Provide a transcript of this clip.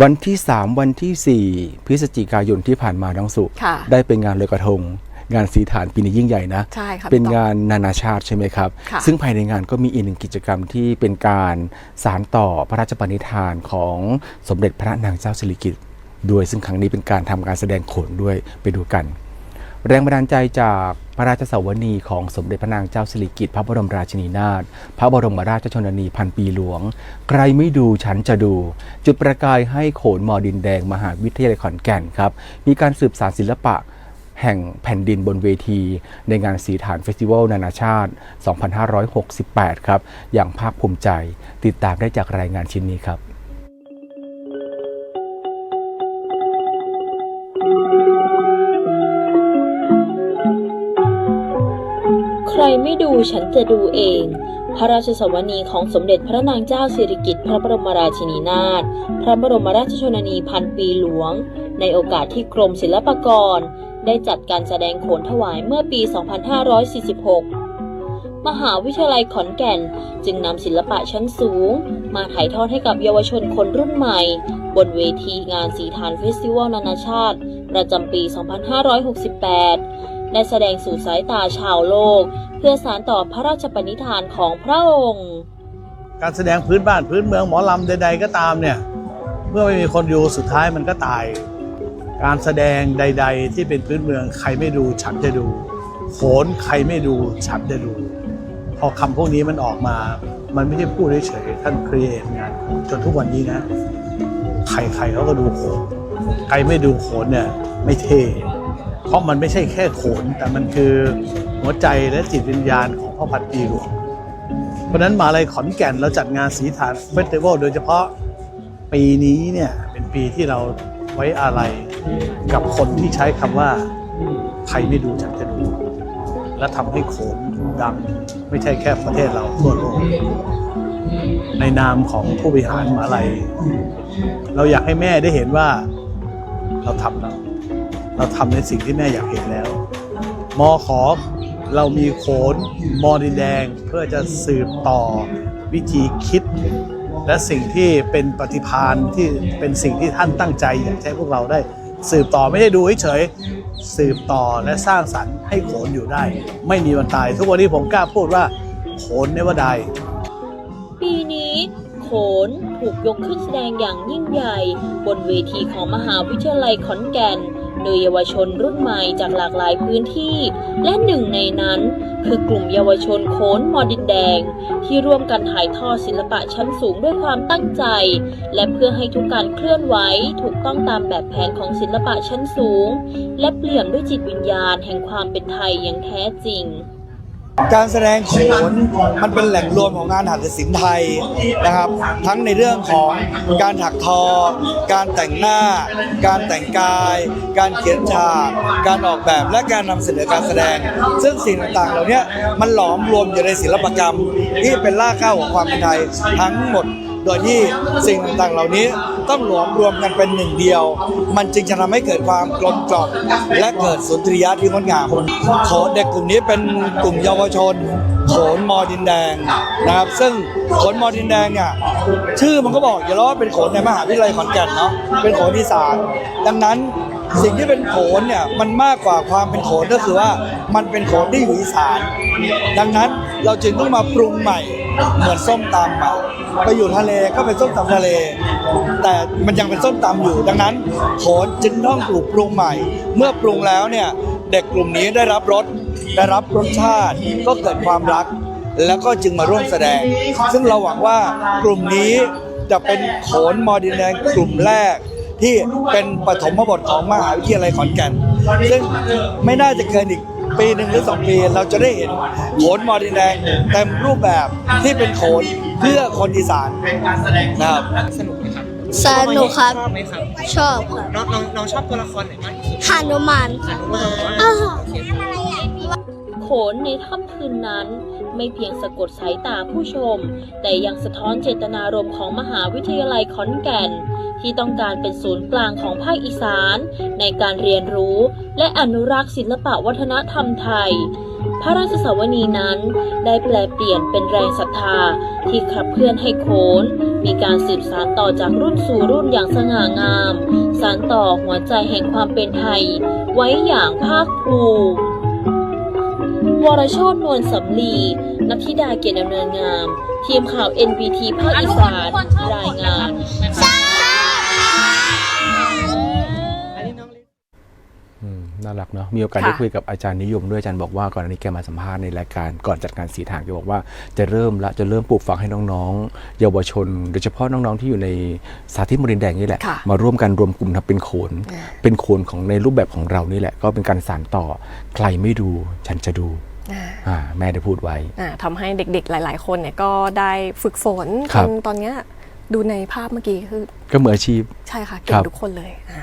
วันที่ 3 วันที่ 4 พฤศจิกายนที่ผ่านมาน้องสุ ค่ะได้เป็นงานลอยกระทง งานสีฐานปีนี้ยิ่งใหญ่นะ ใช่ค่ะเป็นพี่ต๊อกงานนานาชาติใช่ไหมครับ ค่ะ ซึ่งภายในงานก็มีอีกหนึ่งกิจกรรมที่เป็นการสารต่อพระราชปณิธานของสมเด็จพระนางเจ้าสิริกิติ์ด้วยซึ่งครั้งนี้เป็นการทำการแสดงโขนด้วยไปดูกัน แรงบันดาลใจจากพระราชสวนีของสมเด็จพระนางเจ้าสิริกิติ์พระบรมราชินีนาถพระบรมราชชนนีพันปีหลวง ใครไม่ดูฉันจะดู จุดประกายให้โขนมอดินแดงมหาวิทยาลัยขอนแก่นครับ มีการสืบสานศิลปะแห่งแผ่นดินบนเวที ในงานสีฐานเฟสติวัลนานาชาติ 2568 ครับ อย่างภาคภูมิใจ ติดตามได้จากรายงานชิ้นนี้ครับ ไม่ดูฉันจะดูเอง พระราชสวนีของสมเด็จพระนางเจ้าสิริกิติ์พระบรมราชินีนาถ พระบรมราชชนนีพันปีหลวง ในโอกาสที่กรมศิลปากร ได้จัดการแสดงโขนถวายเมื่อปี 2546 มหาวิทยาลัยขอนแก่นจึงนำศิลปะชั้นสูง มาถ่ายทอดให้กับเยาวชนคนรุ่นใหม่ บนเวทีงานสีทานเฟสติวัลนานาชาติ ประจำปี 2568และแสดงสู่สายตาชาวโลก พื่อสารต่อพระราชปณิธานของพระองค์ การแสดงพื้นบ้านพื้นเมืองหมอลำใด ๆ ก็ตามเนี่ย เมื่อไม่มีคนดูสุดท้ายมันก็ตาย การแสดงใด ๆ ที่เป็นพื้นเมืองใครไม่ดูฉันจะดูโขนใครไม่ดูฉันจะดู พอคำพวกนี้มันออกมา มันไม่ใช่พูดเฉยๆท่านครีเอทงาน จนทุกวันนี้นะ ใครๆเขาก็ดูโขนใครไม่ดูโขนเนี่ยไม่เท่ ราะมันไม่ใช่แค่โขน แต่มันคือหัวใจและจิตวิญญาณของพ่อพันปีหลวง เพราะนั้นมาลัยขอนแก่นเราจัดงานสีฐานเฟสติวัลโดยเฉพาะปีนี้เนี่ยเป็นปีที่เราไว้อาลัยกับคนที่ใช้คำว่าใครไม่ดูฉันจะดู และทำให้โขนดังไม่ใช่แค่ประเทศเราทั่วโลกในนามของผู้บริหารมาลัย เราอยากให้แม่ได้เห็นว่าเราทำแล้ว เราทำในสิ่งที่แม่อยากเห็นแล้ว มอขอเรามีโขนมอดินแดงเพื่อจะสืบต่อวิธีคิด และสิ่งที่เป็นปฏิพานที่เป็นสิ่งที่ท่านตั้งใจอยากให้พวกเราได้ สืบต่อไม่ได้ดูเฉยๆสืบต่อและสร้างสรรค์ให้โขนอยู่ได้ ไม่มีวันตาย ทุกวันนี้ผมกล้าพูดว่าโขนเนวดายปีนี้โขนถูกยกขึ้นแสดงอย่างยิ่งใหญ่ บนเวทีของมหาวิทยาลัยขอนแก่น โดยเยาวชนรุ่นใหม่จากหลากหลายพื้นที่ และหนึ่งในนั้น คือกลุ่มเยาวชนโขนมอดินแดง ที่ร่วมกันถ่ายทอดศิลปะชั้นสูงด้วยความตั้งใจ และเพื่อให้ทุกการเคลื่อนไหวถูกต้องตามแบบแผนของศิลปะชั้นสูง และเปลี่ยนด้วยจิตวิญญาณแห่งความเป็นไทยอย่างแท้จริง การแสดงโขนมันเป็นแหล่งรวมของงานหัตถศิลป์ไทยนะครับ ทั้งในเรื่องของการถักทอ การแต่งหน้า การแต่งกาย การเขียนฉาก การออกแบบและการนำเสนอการแสดง ซึ่งสิ่งต่างๆ เหล่านี้มันหลอมรวมอยู่ในศิลปกรรม ที่เป็นรากเหง้าของความเป็นไทยทั้งหมดโดยที่สิ่งต่างๆ เหล่านี้ ต้องหลอมรวมกันเป็นหนึ่งเดียว มันจึงจะทำให้เกิดความกลมกล่อมและเกิดสุนทรียะที่งดงามโขนเด็กกลุ่มนี้เป็นกลุ่มเยาวชนโขนมอดินแดงนะครับ ซึ่งโขนมอดินแดงเนี่ยชื่อมันก็บอกอยู่แล้วว่าเป็นโขนในมหาวิทยาลัยขอนแก่นเนาะเป็นโขนอีสานดังนั้นสิ่งที่เป็นโขนเนี่ยมันมากกว่าความเป็นโขนก็คือว่ามันเป็นโขนที่อยู่อีสาน ดังนั้น เราจึงต้องมาปรุงใหม่ เหมือนส้มตำใหม่ไปอยู่ทะเลก็เป็นส้มตำทะเล แต่มันยังเป็นส้มตำอยู่ ดังนั้นโขนจึงต้องปลูกปรุงใหม่ เมื่อปรุงแล้วเนี่ยเด็กกลุ่มนี้ได้รับรสได้รับรสชาติก็เกิดความรัก แล้วก็จึงมาร่วมแสดง ซึ่งเราหวังว่ากลุ่มนี้จะเป็นโขนมอดินแดงกลุ่มแรกที่เป็นปฐมบทของมหาวิทยาลัยขอนแก่น ซึ่งไม่น่าจะเกินอีก ปีหนึ่งหรือสองปีเราจะได้เห็นโขนมอดินแดงเต็มรูปแบบที่เป็นโขนเพื่อคนอีสานนะครับสนุกไหมครับสนุกครับชอบไหมครับ ชอบครับน้องน้องน้องชอบตัวละครไหนมากที่สุดฮานุมานค่ะว้าวอ้าวโขนในค่ำคืนนั้น ไม่เพียงสะกดสายตาผู้ชม แต่ยังสะท้อนเจตนารมณ์ของมหาวิทยาลัยขอนแก่น ที่ต้องการเป็นศูนย์กลางของภาคอีสาน ในการเรียนรู้ และอนุรักษ์ศิลปะวัฒนธรรมไทย พระราชสวนีนั้นได้แปลเปลี่ยนเป็นแรงศรัทธาที่ขับเคลื่อนให้โขน มีการสืบสานต่อจากรุ่นสู่รุ่นอย่างสง่างาม สานต่อหัวใจแห่งความเป็นไทย ไว้อย่างภาคภูมิ วรโชตนวลสำลีนัทธิดาเกียรติดำเนินงาม ทีมข่าว NBT ภาคอีสานรายงานอืมน่ารักเนาะมีโอกาสค่ะได้คุยกับอาจารย์นิยมด้วยอาจารย์บอกว่าก่อนหน้านี้แกมาสัมภาษณ์ในรายการก่อนจัดการสีทางแกบอกว่าจะเริ่มละจะเริ่มปลูกฝังให้น้องๆ เยาวชน โดยเฉพาะน้องๆที่อยู่ในสาธิตมรินแดงนี่แหละค่ะมาร่วมกันรวมกลุ่มทำเป็นโขนอ่าเป็นโขนของในรูปแบบของเรานี่แหละ ก็เป็นการสานต่อใครไม่ดูฉันจะดูอ่าอ่า แม่ได้พูดไว้อ่าทำให้เด็กๆหลาย ๆ คนเนี่ยก็ได้ฝึกฝนครัจบนตอนเนี้ยดูในภาพเมื่อกี้คือก็มืออาชีพ ใช่ค่ะคเก่รังบทุกคนเลยอ่า